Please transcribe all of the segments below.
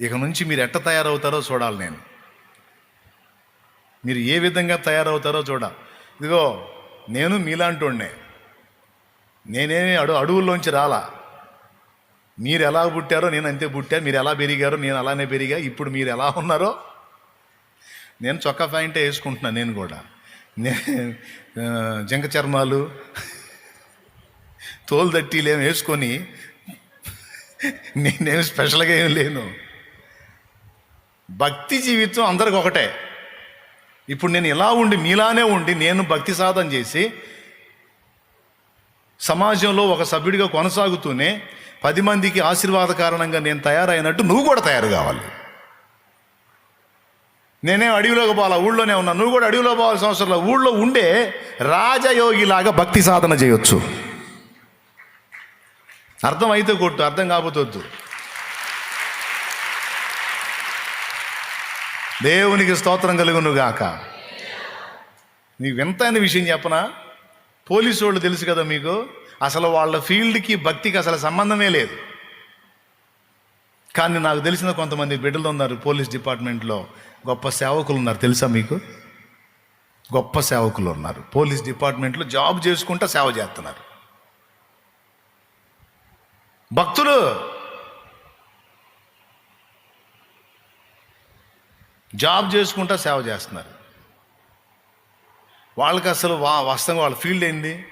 ఇక నుంచి మీరు ఎట్ట తయారవుతారో చూడాలి నేను. మీరు ఏ విధంగా తయారవుతారో చూడాలి. ఇదిగో నేను మీలాంటోడినే. నేనేమి అడు అడవుల్లోంచి రాలా. మీరు ఎలా పుట్టారో నేను అంతే పుట్టా. మీరు ఎలా పెరిగారో నేను అలానే పెరిగా. ఇప్పుడు మీరు ఎలా ఉన్నారో నేను చొక్కా ప్యాంటే వేసుకుంటున్నాను నేను కూడా. నే జంక చర్మాలు తోలు ఏమి వేసుకొని నేనేమి స్పెషల్గా ఏం లేను. భక్తి జీవితం అందరికి ఒకటే. ఇప్పుడు నేను ఇలా ఉండి మీలానే ఉండి నేను భక్తి సాధన చేసి సమాజంలో ఒక సభ్యుడిగా కొనసాగుతూనే పది మందికి ఆశీర్వాద కారణంగా నేను తయారైనట్టు నువ్వు కూడా తయారు కావాలి. నేనేం అడవిలోకి పోవాలా? ఊళ్ళోనే ఉన్నా. నువ్వు కూడా అడవిలో పోవాల్సిన అవసరం లేదు. ఊళ్ళో ఉండే రాజయోగిలాగా భక్తి సాధన చేయొచ్చు. అర్థం అయితే కొట్టు అర్థం కాకపోతే దేవునికి స్తోత్రం కలుగును గాక నీకు వింతైన విషయం చెప్పనా? పోలీసు వాళ్ళు తెలుసు కదా మీకు అసలు వాళ్ళ ఫీల్డ్కి భక్తికి అసలు సంబంధమే లేదు. కానీ నాకు తెలిసిన కొంతమంది బిడ్డలు ఉన్నారు పోలీస్ డిపార్ట్మెంట్లో. గొప్ప సేవకులు ఉన్నారు తెలుసా మీకు? గొప్ప సేవకులు ఉన్నారు. పోలీస్ డిపార్ట్మెంట్లో జాబ్ చేసుకుంటా సేవ చేస్తున్నారు. భక్తులు! జాబ్ చేసుకుంటా సేవ చేస్తున్నారు. వాళ్ళకి అసలు వా వాస్తవంగా వాళ్ళ ఫీల్డ్ ఏంది?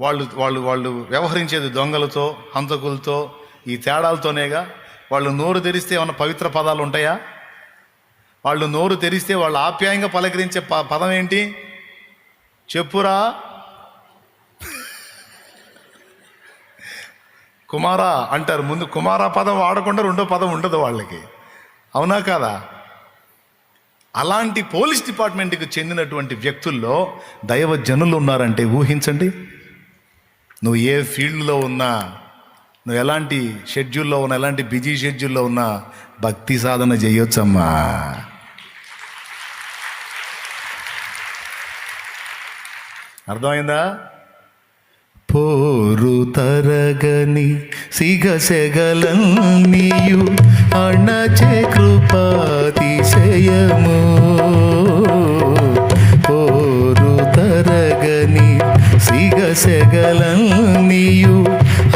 వాళ్ళు వాళ్ళు వాళ్ళు వ్యవహరించేది దొంగలతో హంతకులతో ఈ తేడాలతోనేగా వాళ్ళు నోరు తెరిస్తే ఏమైనా పవిత్ర పదాలు ఉంటాయా? వాళ్ళు నోరు తెరిస్తే వాళ్ళు ఆప్యాయంగా పలకరించే ప పదం ఏంటి? చెప్పురా. కుమారా అంటారు. ముందు కుమారా పదం వాడకుండా రెండో పదం ఉండదు వాళ్ళకి. అవునా కాదా? అలాంటి పోలీస్ డిపార్ట్మెంట్కి చెందినటువంటి వ్యక్తుల్లో దైవ జనులు ఉన్నారంటే ఊహించండి. నువ్వు ఏ ఫీల్డ్లో ఉన్నా నువ్వు ఎలాంటి షెడ్యూల్లో ఉన్నా ఎలాంటి బిజీ షెడ్యూల్లో ఉన్నా భక్తి సాధన చేయొచ్చమ్మా. అర్థమైందా? పోరు తరగని సిగసెగలన్నీయు అణచే కృపాతిశయము పోరు తరగని సిగసెగలన్నీయు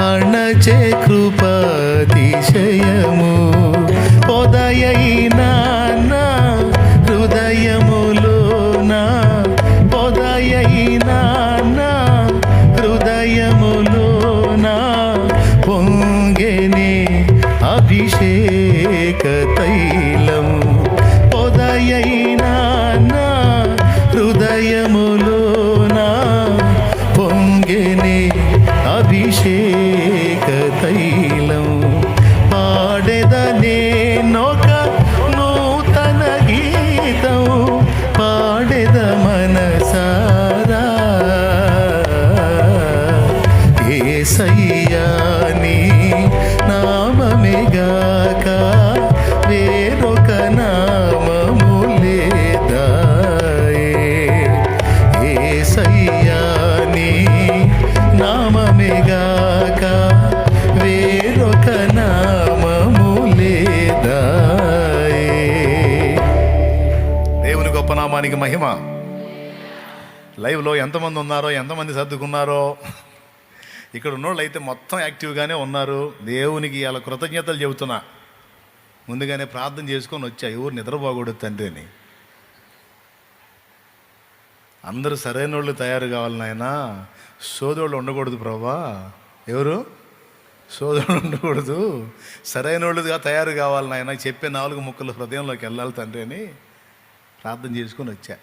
అణచే కృపాతిశయము. నామానికి మహిమ. లైవ్లో ఎంతమంది ఉన్నారో ఎంతమంది సర్దుకున్నారో ఇక్కడ ఉన్నోళ్ళు అయితే మొత్తం యాక్టివ్గానే ఉన్నారు. దేవునికి ఇలా కృతజ్ఞతలు చెబుతున్నా. ముందుగానే ప్రార్థన చేసుకొని వచ్చా ఎవరు నిద్రపోకూడదు తండ్రి అని. అందరూ సరైన వాళ్ళు తయారు కావాలి నాయన. సోదోళ్ళు ఉండకూడదు ప్రభా. ఎవరు? సోదరుడు ఉండకూడదు. సరైన వాళ్ళుగా తయారు కావాలి నాయన. చెప్పే నాలుగు ముక్కలు హృదయంలోకి వెళ్ళాలి తండ్రి అని. ప్రార్థన చేసుకొని వచ్చా.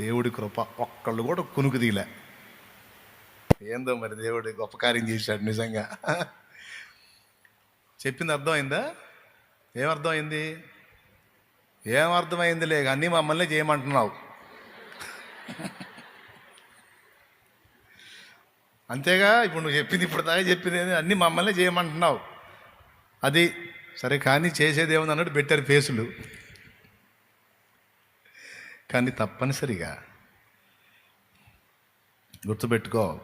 దేవుడి కృప ఒక్కళ్ళు కూడా కునుకు తీలే. ఏందో మరి దేవుడి గొప్ప కార్యం చేశాడు నిజంగా. చెప్పింది అర్థమైందా? ఏం అర్థమైంది ఏం అర్థమైంది లేక అన్నీ మమ్మల్ని చేయమంటున్నావు. అంతేగా ఇప్పుడు నువ్వు చెప్పింది ఇప్పుడు దాకా చెప్పింది ఏంది? అన్నీ మమ్మల్ని చేయమంటున్నావు. అది సరే కానీ చేసేది అన్నట్టు పెట్టారు ఫేసులు. కానీ తప్పనిసరిగా గుర్తుపెట్టుకో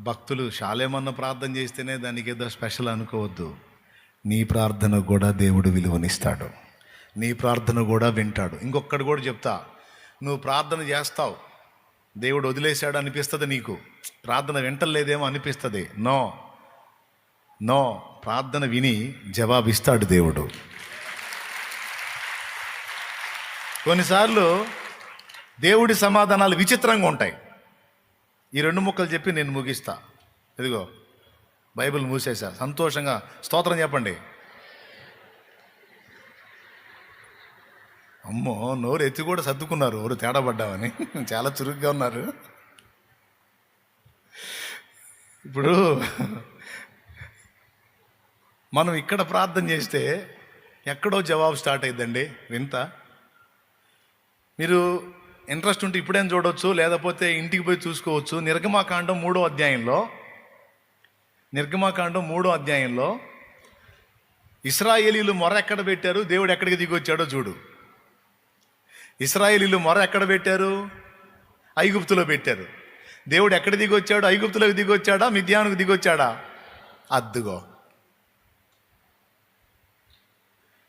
భక్తులు శాలేమన్న ప్రార్థన చేస్తేనే దానికి ఏదో స్పెషల్ అనుకోవద్దు. నీ ప్రార్థన కూడా దేవుడు విలువనిస్తాడు. నీ ప్రార్థన కూడా వింటాడు. ఇంకొకటి కూడా చెప్తా నువ్వు ప్రార్థన చేస్తావు. దేవుడు వదిలేశాడు అనిపిస్తుంది నీకు. ప్రార్థన వింటలేదేమో అనిపిస్తుంది. నో. నో. ప్రార్థన విని జవాబిస్తాడు దేవుడు. కొన్నిసార్లు దేవుడి సమాధానాలు విచిత్రంగా ఉంటాయి. ఈ రెండు ముక్కలు చెప్పి నేను ముగిస్తా. ఇదిగో బైబిల్ మూసేసా సంతోషంగా స్తోత్రం చెప్పండి. అమ్మో నోరు ఎత్తి కూడా సర్దుకున్నారు. ఎవరు తేడా పడ్డామని చాలా చురుగ్గా ఉన్నారు. ఇప్పుడు మనం ఇక్కడ ప్రార్థన చేస్తే ఎక్కడో జవాబు స్టార్ట్ అయిందండి వింత? మీరు ఇంట్రెస్ట్ ఉంటే ఇప్పుడేం చూడవచ్చు లేకపోతే ఇంటికి పోయి చూసుకోవచ్చు. నిర్గమాకాండం మూడో అధ్యాయంలో నిర్గమాకాండం మూడో అధ్యాయంలో ఇస్రాయేలీలు మొర ఎక్కడ పెట్టారు? దేవుడు ఎక్కడికి దిగి వచ్చాడో చూడు. ఇస్రాయేలీలు మొర ఎక్కడ పెట్టారు? ఐగుప్తులో పెట్టారు. దేవుడు ఎక్కడ దిగి వచ్చాడు ఐగుప్తులోకి దిగి వచ్చాడా మిద్యానికి దిగి వచ్చాడా అద్దుగో.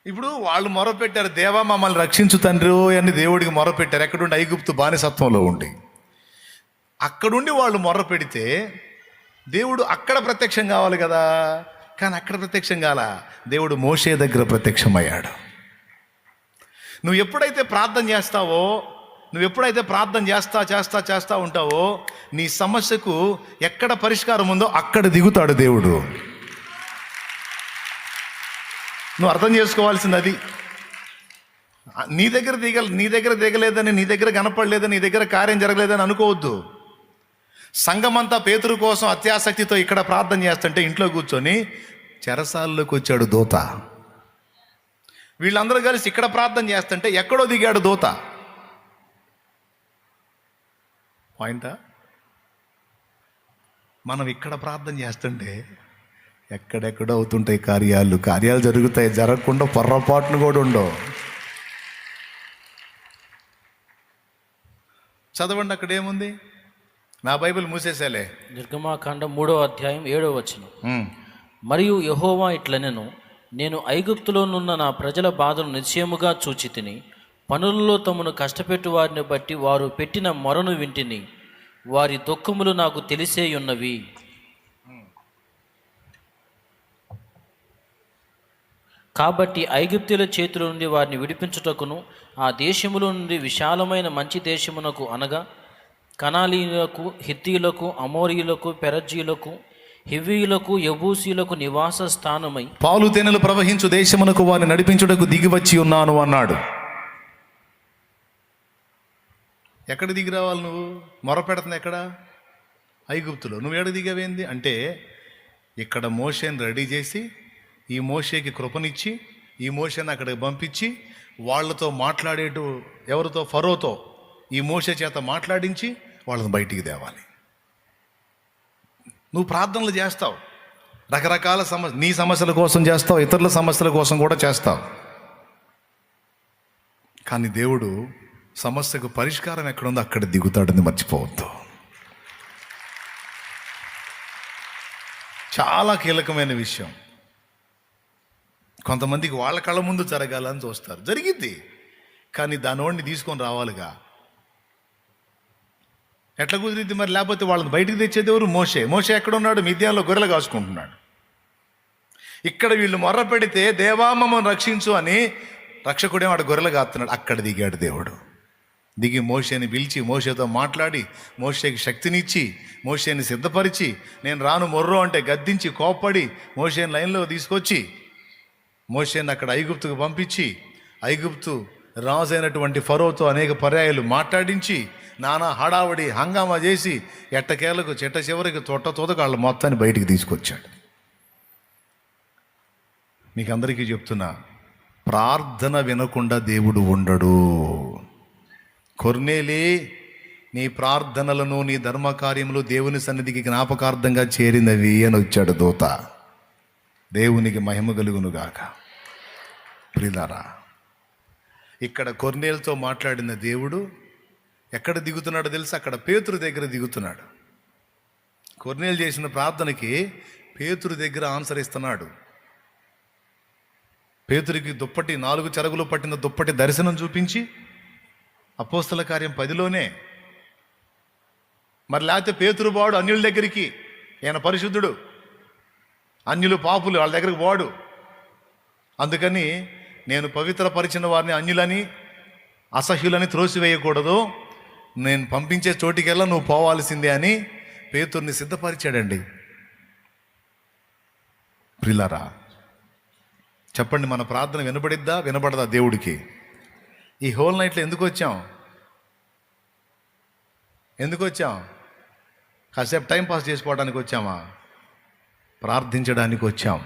ఇప్పుడు వాళ్ళు మొరపెట్టారు దేవా మమ్మల్ని రక్షించు తండ్రి అని దేవుడికి మొరపెట్టారు. ఎక్కడుండి? ఐగుప్తు బానిసత్వంలో ఉండి. అక్కడుండి వాళ్ళు మొర్ర పెడితే దేవుడు అక్కడ ప్రత్యక్షం కావాలి కదా. కానీ అక్కడ ప్రత్యక్షం కాల? దేవుడు మోషే దగ్గర ప్రత్యక్షమయ్యాడు. నువ్వు ఎప్పుడైతే ప్రార్థన చేస్తావో నువ్వు ఎప్పుడైతే ప్రార్థన చేస్తా చేస్తా చేస్తా ఉంటావో నీ సమస్యకు ఎక్కడ పరిష్కారం ఉందో అక్కడ దిగుతాడు దేవుడు. నువ్వు అర్థం చేసుకోవాల్సింది అది నీ దగ్గర దిగ నీ దగ్గర దిగలేదని నీ దగ్గర కనపడలేదని నీ దగ్గర కార్యం జరగలేదని అనుకోవద్దు. సంఘమంతా పేతురు కోసం అత్యాసక్తితో ఇక్కడ ప్రార్థన చేస్తుంటే ఇంట్లో కూర్చొని చెరసాల్లోకి వచ్చాడు దూత. వీళ్ళందరూ కలిసి ఇక్కడ ప్రార్థన చేస్తుంటే ఎక్కడో దిగాడు దూత. పాయింటా? మనం ఇక్కడ ప్రార్థన చేస్తుంటే ఎక్కడెక్కడో అవుతుంటాయి కార్యాలు. కార్యాలు జరుగుతాయి. జరగకుండా పొర్రపాటును కూడా ఉండవు. చదవండి అక్కడ ఏముంది? నా బైబిల్ మూసేసేలే. నిర్గమాకాండం మూడో అధ్యాయం ఏడో ఉమ్. మరియు యహోవా ఇట్లనెను నేను ఐగుప్తులోనున్న నా ప్రజల బాధను నిశ్చయముగా చూచి తిని పనులలో తమను కష్టపెట్టు వారిని బట్టి వారు పెట్టిన మొరను వింటిని వారి దుఃఖములు నాకు తెలిసే ఉన్నవి కాబట్టి ఐగుప్తుల చేతుల నుండి వారిని విడిపించుటకును ఆ దేశములో నుండి విశాలమైన మంచి దేశమునకు అనగా కనాలీలకు హిత్తీలకు అమోరియులకు పెరజీలకు హివ్వీయులకు యబూసీలకు నివాస స్థానమై పాలు తేనెలు ప్రవహించు దేశమునకు వారిని నడిపించుటకు దిగివచ్చి ఉన్నాను అన్నాడు. ఎక్కడ దిగి రావాలి నువ్వు? మొరపెడుతుంది ఎక్కడ? ఐగుప్తులో. నువ్వు ఎక్కడ దిగవేంది? అంటే ఇక్కడ మోషన్ రెడీ చేసి ఈ మోషేకి కృపనిచ్చి ఈ మోషేని అక్కడికి పంపించి వాళ్ళతో మాట్లాడేటు ఎవరితో? ఫరోతో. ఈ మోషే చేత మాట్లాడించి వాళ్ళని బయటికి తేవాలి. నువ్వు ప్రార్థనలు చేస్తావు. రకరకాల సమస్య నీ సమస్యల కోసం చేస్తావు ఇతరుల సమస్యల కోసం కూడా చేస్తావు. కానీ దేవుడు సమస్యకు పరిష్కారం ఎక్కడుందో అక్కడ దిగుతాడని మర్చిపోవద్దు. చాలా కీలకమైన విషయం. కొంతమందికి వాళ్ళ కళ్ళ ముందు జరగాలని చూస్తారు. జరిగిద్ది. కానీ దానివాడిని తీసుకొని రావాలిగా. ఎట్లా కుదిరింది మరి? లేకపోతే వాళ్ళని బయటికి తెచ్చేది ఎవరు? మోసే మోసే ఎక్కడ ఉన్నాడు మిద్యాల్లో గొర్రెలు కాసుకుంటున్నాడు. ఇక్కడ వీళ్ళు మొర్ర పెడితే దేవామమ్మను రక్షించు అని రక్షకుడే వాడు గొర్రెలు కాస్తున్నాడు అక్కడ దిగాడు దేవుడు. దిగి మోషేని పిలిచి మోషేతో మాట్లాడి మోషేకి శక్తినిచ్చి మోషేని సిద్ధపరిచి నేను రాను మొర్రో అంటే గద్దించి కోప్పడి మోషేని లైన్లో తీసుకొచ్చి మోషేని అక్కడ ఐగుప్తుకు పంపించి ఐగుప్తు రాజు అయినటువంటి ఫరోతో అనేక పర్యాయాలు మాట్లాడించి నానా హడావడి హంగామా చేసి ఎట్టకేలకు చెట్ట చివరికి తొట్ట వాళ్ళ మొత్తాన్ని బయటికి తీసుకొచ్చాడు. మీకు అందరికీ చెప్తున్నా ప్రార్థన వినకుండా దేవుడు ఉండడు. కొర్నేలి నీ ప్రార్థనలను నీ ధర్మకార్యములు దేవుని సన్నిధికి జ్ఞాపకార్థంగా చేరినవి అని వచ్చాడు దూత. దేవునికి మహిమ కలుగునుగాక ప్రిలారా ఇక్కడ కొర్నేలతో మాట్లాడిన దేవుడు ఎక్కడ దిగుతున్నాడో తెలుసు? అక్కడ పేతురు దగ్గర దిగుతున్నాడు. కొర్నేలు చేసిన ప్రార్థనకి పేతురు దగ్గర ఆన్సర్ ఇస్తున్నాడు. పేతురికి దుప్పటి నాలుగు చెరగులు పట్టిన దుప్పటి దర్శనం చూపించి అపోస్తల కార్యం పదిలోనే. మరి లేకపోతే పేతురు బాడు అన్యుల దగ్గరికి ఈయన పరిశుద్ధుడు అన్యులు పాపులు వాళ్ళ దగ్గరికి పోడు. అందుకని నేను పవిత్రపరిచిన వారిని అన్యులని అసహ్యులని త్రోసివేయకూడదు. నేను పంపించే చోటికెల్లా నువ్వు పోవాల్సిందే అని పేతుర్ని సిద్ధపరిచాడండి. ప్రిలరా చెప్పండి మన ప్రార్థన వినబడిద్దా వినబడదా దేవుడికి? ఈ హోల్ నైట్లో ఎందుకు వచ్చాం? ఎందుకు వచ్చాం? కాసేపు టైం పాస్ చేసుకోవడానికి వచ్చామా? ప్రార్థించడానికి వచ్చాం.